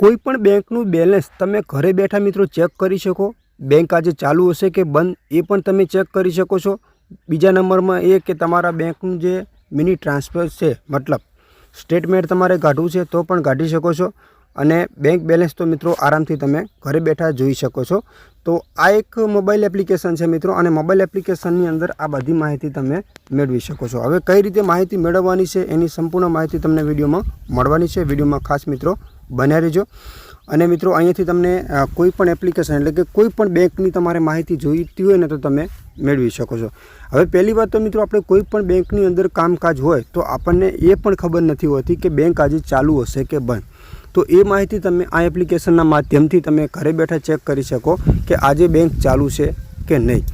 કોઈ પણ બેંકનું બેલેન્સ તમે ઘરે બેઠા મિત્રો ચેક કરી શકો. બેંક આજે ચાલુ હશે કે બંધ, એ પણ તમે ચેક કરી શકો છો. બીજા નંબરમાં એ કે તમારા બેંકનું જે મિની ટ્રાન્સફર છે, મતલબ સ્ટેટમેન્ટ તમારે કાઢવું છે તો પણ કાઢી શકો છો. અને બેંક બેલેન્સ તો મિત્રો આરામથી તમે ઘરે બેઠા જોઈ શકો છો. તો આ એક મોબાઈલ એપ્લિકેશન છે મિત્રો, અને મોબાઈલ એપ્લિકેશનની અંદર આ બધી માહિતી તમે મેળવી શકો છો. હવે કઈ રીતે માહિતી મેળવવાની છે એની સંપૂર્ણ માહિતી તમને વિડીયોમાં મળવાની છે. વિડીયોમાં ખાસ મિત્રો બન્યા રહેજો અને મિત્રો, અહીંયાથી તમને કોઈપણ કોઈ પણ એપ્લિકેશન એટલે કે કોઈ પણ બેંકની તમારે માહિતી જોઈતી હોય ને તો તમે મેળવી શકો છો. હવે પહેલી વાત તો મિત્રો, આપણે કોઈ પણ બેંકની અંદર કામકાજ હોય તો આપણને એ પણ ખબર નથી હોતી કે બેંક આજે ચાલુ હશે કે બંધ. તો એ માહિતી તમે આ એપ્લિકેશનના માધ્યમથી તમે ઘરે બેઠા ચેક કરી શકો કે આજે બેંક ચાલુ છે કે નહીં.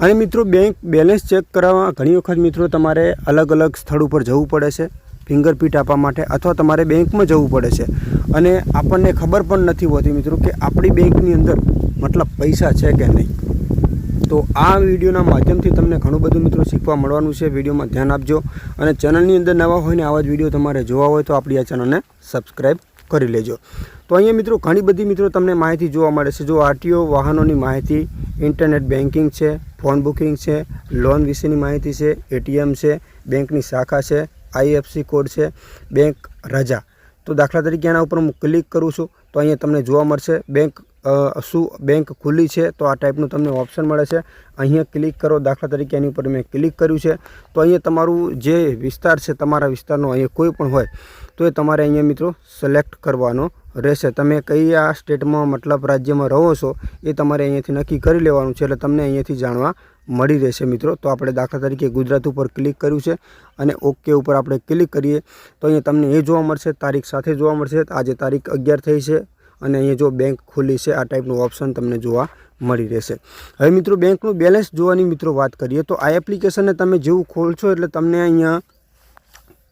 અને મિત્રો, બેંક બેલેન્સ ચેક કરાવવા ઘણી વખત મિત્રો તમારે અલગ અલગ સ્થળ ઉપર જવું પડે છે. ફિંગરપ્રિન્ટ આપવા માટે અથવા તમારે બેંકમાં જવું પડે છે. અને આપણને ખબર પણ નથી હોતી મિત્રો કે આપણી બેંકની અંદર મતલબ પૈસા છે કે નહીં. તો આ વિડીયોના માધ્યમથી તમને ઘણું બધું મિત્રો શીખવા મળવાનું છે. વિડીયોમાં ધ્યાન આપજો. અને ચેનલની અંદર નવા હોય ને આવા જ વીડિયો તમારે જોવા હોય તો આપણી આ ચેનલને સબસ્ક્રાઈબ કરી લેજો. તો અહીંયા મિત્રો ઘણી બધી મિત્રો તમને માહિતી જોવા મળે છે. જો આરટીઓ વાહનોની માહિતી, ઇન્ટરનેટ બેન્કિંગ છે, ફોન બુકિંગ છે, લોન વિશેની માહિતી છે, એટીએમ છે, બેંકની શાખા છે આઈએફસી કોડ છે, બેંક રજા. તો દાખલા તરીકે એના ઉપર હું ક્લિક કરું છું, તો અહીંયા તમને જોવા મળશે, બેંક શું બેંક ખુલ્લી છે, તો આ ટાઈપનું તમને ઓપ્શન મળે છે. અહીંયા ક્લિક કરો, દાખલા તરીકે એની ઉપર મેં ક્લિક કર્યું છે. તો અહીંયા તમારું જે વિસ્તાર છે, તમારા વિસ્તારનો અહીંયા કોઈ પણ હોય, તો એ તમારે અહીંયા મિત્રો સિલેક્ટ કરવાનો રહેશે. તમે કયા સ્ટેટમાં મતલબ રાજ્યમાં રહો છો, એ તમારે અહીંયાથી નક્કી કરી લેવાનું છે, એટલે તમને અહીંયાથી જાણવા મળી રહેશે મિત્રો. તો આપણે દાખલા તરીકે ગુજરાત ઉપર ક્લિક કર્યું છે અને ઓકે ઉપર આપણે ક્લિક કરીએ તો અહીંયા તમને એ જોવા મળશે, તારીખ સાથે જોવા મળશે. આજે તારીખ અગિયાર થઈ છે અને અહીંયા જો બેંક ખુલ્લી છે, આ ટાઈપનું ઓપ્શન તમને જોવા મળી રહેશે. હવે મિત્રો બેંકનું બેલેન્સ જોવાની મિત્રો વાત કરીએ તો આ એપ્લિકેશનને તમે જેવું ખોલશો એટલે તમને અહીંયા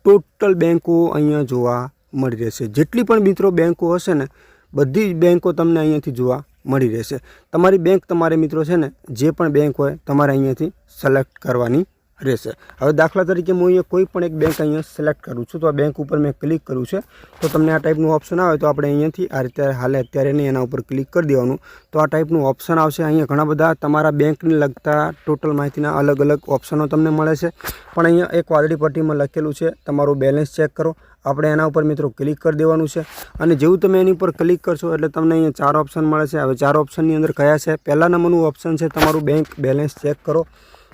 ટોટલ બેંકો અહીંયા જોવા મળી રહેશે. જેટલી પણ મિત્રો બેંકો હશે ને, બધી જ બેંકો તમને અહીંયાથી જોવા મળી રહેશે. તમારી બેંક તમારે મિત્રો છે ને, જે પણ બેંક હોય, તમારે અહીંયાથી સિલેક્ટ કરવાની રહેશે. હવે દાખલા તરીકે હું અહીંયા કોઈ પણ એક બેંક અહીંયા સિલેક્ટ કરું છું, તો આ બેંક ઉપર મેં ક્લિક કર્યું છે, તો તમને આ ટાઈપનું ઓપ્શન આવે તો આપણે અહીંયાથી આ રીતે હાલે, અત્યારે નહીં, એના ઉપર ક્લિક કરી દેવાનું. તો આ ટાઈપનું ઓપ્શન આવશે. અહીંયા ઘણા બધા તમારા બેંકને લગતા ટોટલ માહિતીના અલગ અલગ ઓપ્શનો તમને મળે છે. પણ અહીંયા એક વાદળી પટ્ટીમાં લખેલું છે, તમારું બેલેન્સ ચેક કરો. આપણે એના ઉપર મિત્રો ક્લિક કરી દેવાનું છે. અને જેવું તમે એની ઉપર ક્લિક કરશો એટલે તમને અહીંયા ચાર ઓપ્શન મળે છે. હવે ચાર ઓપ્શનની અંદર કયા છે? પહેલા નંબરનું ઓપ્શન છે તમારું બેંક બેલેન્સ ચેક કરો.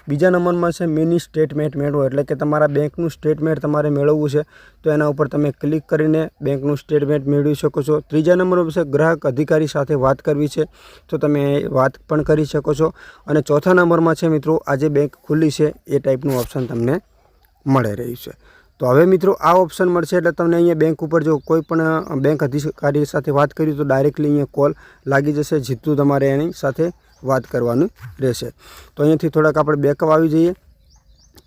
બીજા નંબરમાં છે મિની સ્ટેટમેન્ટ મેળવો, એટલે કે તમારા બેંકનું સ્ટેટમેન્ટ તમારે મેળવવું છે. તો એના ઉપર તમે ક્લિક કરીને બેંકનું સ્ટેટમેન્ટ મેળવી શકો છો. ત્રીજા નંબર પર છે ગ્રાહક અધિકારી સાથે વાત કરવી છે. તો તમે વાત પણ કરી શકો છો. અને ચોથા નંબરમાં છે મિત્રો આજે બેંક ખુલ્લી છે. એ ટાઈપનું ઓપ્શન તમને મળી રહ્યું છે. તો હવે મિત્રો આ ઓપ્શન મળશે એટલે તમને અહીંયા બેંક ઉપર જો કોઈ પણ બેંક અધિકારી સાથે વાત કરી તો ડાયરેક્ટલી અહીંયા કોલ લાગી જશે, જીતું તમારે એની સાથે વાત કરવાનું રહેશે. તો અહીંયાથી થોડાક આપણે બેકઅપ આવી જઈએ.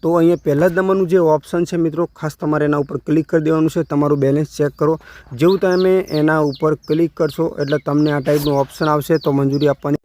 તો અહીંયા પહેલા જ નંબરનું જે ઓપ્શન છે મિત્રો, ખાસ તમારે એના ઉપર ક્લિક કરી દેવાનું છે. તમારું બેલેન્સ ચેક કરો. જેવું તમે એના ઉપર ક્લિક કરશો એટલે તમને આ ટાઈપનું ઓપ્શન આવશે. તો મંજૂરી આપવાની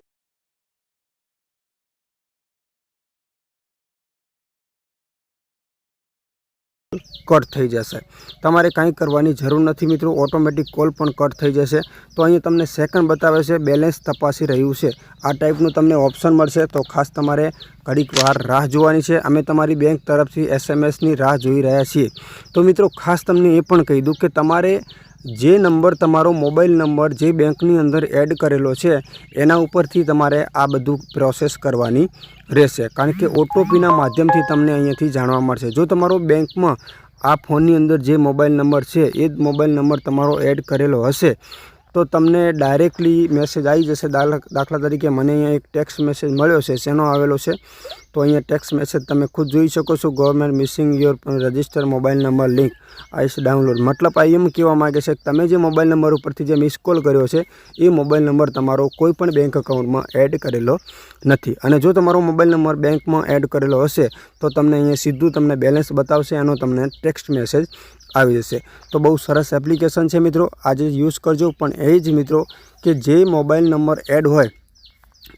કટ થઈ જશે. તમારે કાંઈ કરવાની જરૂર નથી મિત્રો, ઓટોમેટિક કોલ પણ કટ થઈ જશે. તો અહીંયા તમને સેકન્ડ બતાવે છે, બેલેન્સ તપાસી રહ્યું છે. આ ટાઈપનું તમને ઓપ્શન મળશે, તો ખાસ તમારે ઘડીક વાર રાહ જોવાની છે. અમે તમારી બેંક તરફથી એસએમએસની રાહ જોઈ રહ્યા છીએ. તો મિત્રો ખાસ તમને એ પણ કહી દઉં કે તમારે જે નંબર તમારો મોબાઈલ નંબર જે બેંકની અંદર એડ કરેલો છે, એના ઉપરથી તમારે આ બધું પ્રોસેસ કરવાની રહેશે. કારણ કે ઓટોપીના માધ્યમથી તમને અહીંયાથી જાણવા મળશે. જો તમારો બેંકમાં આ ફોનની અંદર જે મોબાઈલ નંબર છે, એ જ મોબાઈલ નંબર તમારો એડ કરેલો હશે તો તમને ડાયરેક્ટલી મેસેજ આવી જશે. દાખલા તરીકે મને અહીંયા એક ટેક્સ મેસેજ મળ્યો છે, શેનો આવેલો છે? તો અહીંયા ટેક્સ મેસેજ તમે ખુદ જોઈ શકો છો. Government missing your register mobile number link ice download મતલબ આ એમ કહેવા માગે છે કે તમે જે મોબાઈલ નંબર ઉપરથી જે મિસ કોલ કર્યો છે, એ મોબાઈલ નંબર તમારો કોઈ પણ બેંક એકાઉન્ટમાં એડ કરેલો નથી. અને જો તમારો મોબાઈલ નંબર બેંકમાં એડ કરેલો હશે, તો તમને અહીંયા સીધું તમને બેલેન્સ બતાવશે. એનો તમને ટેક્સ્ટ મેસેજ આવી જશે. તો બહુ સરસ એપ્લિકેશન છે મિત્રો. આજે યુઝ કરજો. પણ એ જ મિત્રો કે જે મોબાઈલ નંબર એડ હોય,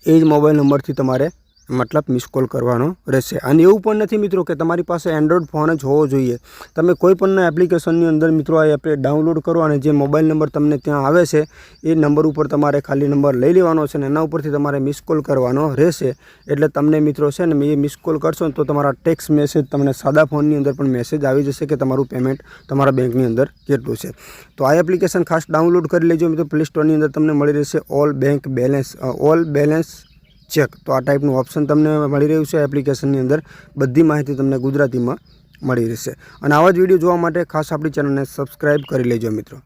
એ જ મોબાઈલ નંબરથી તમારે મતલબ મિસ કોલ કરવાનો રહેશે. અને એવું પણ નથી મિત્રો કે તમારી પાસે એન્ડ્રોઈડ ફોન જ હોવો જોઈએ. તમે કોઈ એપ્લિકેશનની અંદર મિત્રો આ એપ ડાઉનલોડ કરો અને જે મોબાઈલ નંબર તમને ત્યાં આવે છે, એ નંબર ઉપર તમારે ખાલી નંબર લઈ લેવાનો છે અને એના ઉપરથી તમારે મિસ કોલ કરવાનો રહેશે. એટલે તમને મિત્રો છે ને, એ મિસ કોલ કરશો તો તમારા ટેક્સ મેસેજ તમને સાદા ફોનની અંદર પણ મેસેજ આવી જશે કે તમારું પેમેન્ટ તમારા બેંકની અંદર કેટલું છે. તો આ એપ્લિકેશન ખાસ ડાઉનલોડ કરી લેજો મિત્રો. પ્લે સ્ટોરની અંદર તમને મળી રહેશે all bank balance all balance check તો આ ટાઈપનું ઓપ્શન તમને મળી રહ્યું છે એપ્લિકેશનની અંદર. બધી માહિતી તમને ગુજરાતીમાં મળી રહેશે. અને આવા જ વીડિયો જોવા માટે ખાસ આપણી ચેનલને સબસ્ક્રાઈબ કરી લેજો મિત્રો.